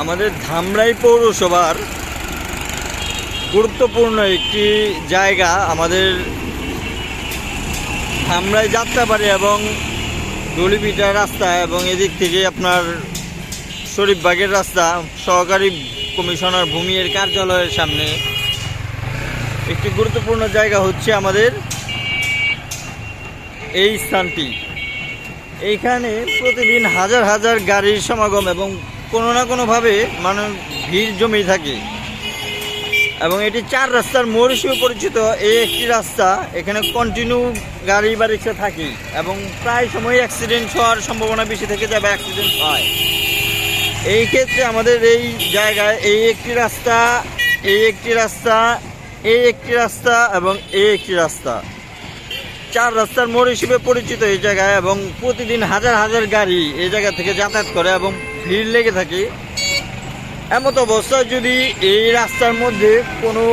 আমাদের ধামরাই পৌরসভার গুরুত্বপূর্ণ একটি জায়গা আমাদের ধামরাই যাত্রাবাড়ি এবং দলিপিটা রাস্তা এবং এদিক থেকে আপনার শরীফবাগের রাস্তা, সহকারী কমিশনার ভূমির কার্যালয়ের সামনে। একটি গুরুত্বপূর্ণ জায়গা হচ্ছে আমাদের এই স্থানটি। এইখানে প্রতিদিন হাজার হাজার গাড়ির সমাগম এবং কোনো না কোনোভাবে মানুষ ভিড় জমে থাকে। এবং এটি চার রাস্তার মোড় হিসেবে পরিচিত। এই একটি রাস্তা, এখানে কন্টিনিউ গাড়ি বা রিক্সা থাকে এবং প্রায় সময় অ্যাক্সিডেন্ট হওয়ার সম্ভাবনা বেশি থেকে যাবে অ্যাক্সিডেন্ট হয়। এই ক্ষেত্রে আমাদের এই জায়গায় এই একটি রাস্তা, এই একটি রাস্তা, এই একটি রাস্তা এবং এই একটি রাস্তা। চার রাস্তার মোড় হিসেবে পরিচিত এই জায়গায় এবং প্রতিদিন হাজার হাজার গাড়ি এই জায়গা থেকে যাতায়াত করে এবং ভিড় লেগে থাকে। এমত অবস্থায় যদি এই রাস্তার মধ্যে কোনো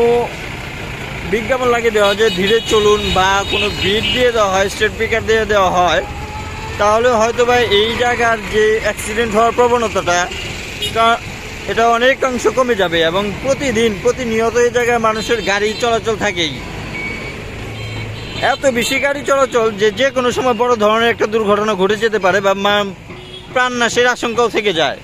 বিজ্ঞাপন লাগিয়ে দেওয়া হয় যে ধীরে চলুন বা কোনো ভিড় দিয়ে দেওয়া হয় স্টেট ব্রেকার দিয়ে দেওয়া হয়, তাহলে হয়তো বা এই জায়গার যে অ্যাক্সিডেন্ট হওয়ার প্রবণতাটা এটা অনেকাংশ কমে যাবে এবং প্রতিদিন প্রতিনিয়ত এই জায়গায় মানুষের গাড়ি চলাচল থাকেই। এত বেশি গাড়ি চলাচল যে যে কোনো সময় বড় ধরনের একটা দুর্ঘটনা ঘটে যেতে পারে বা প্রাণনাশের আশঙ্কাও থেকে যায়।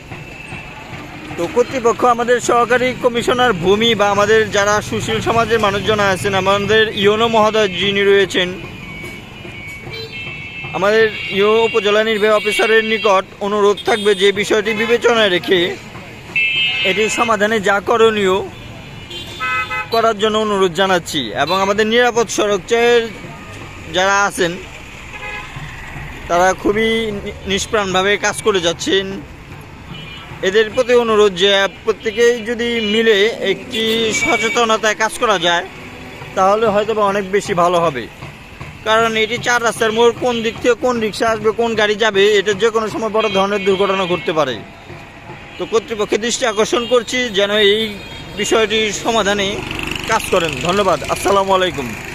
তো কর্তৃপক্ষ আমাদের সহকারী কমিশনার ভূমি বা আমাদের যারা সুশীল সমাজের মানুষজন আছেন, আমাদের ইয়োনো মহোদয় যিনি রয়েছেন, আমাদের ইও উপজেলা নির্বাহী অফিসারের নিকট অনুরোধ থাকবে যে বিষয়টি বিবেচনায় রেখে এটির সমাধানে যা করণীয় করার জন্য অনুরোধ জানাচ্ছি এবং আমাদের নিরাপদ সড়কের যারা আছেন তারা খুবই নিষ্প্রাণভাবে কাজ করে যাচ্ছেন। এদের প্রতি অনুরোধ যে প্রত্যেকেই যদি মিলে একটি সচেতনতায় কাজ করা যায়, তাহলে হয়তো বা অনেক বেশি ভালো হবে। কারণ এটি চার রাস্তার মোড়, কোন দিক থেকে কোন রিক্সা আসবে, কোন গাড়ি যাবে, এটা যে কোনো সময় বড় ধরনের দুর্ঘটনা ঘটতে পারে। তো কর্তৃপক্ষের দৃষ্টি আকর্ষণ করছি যেন এই বিষয়টির সমাধানে কাজ করেন। ধন্যবাদ। আসসালামু আলাইকুম।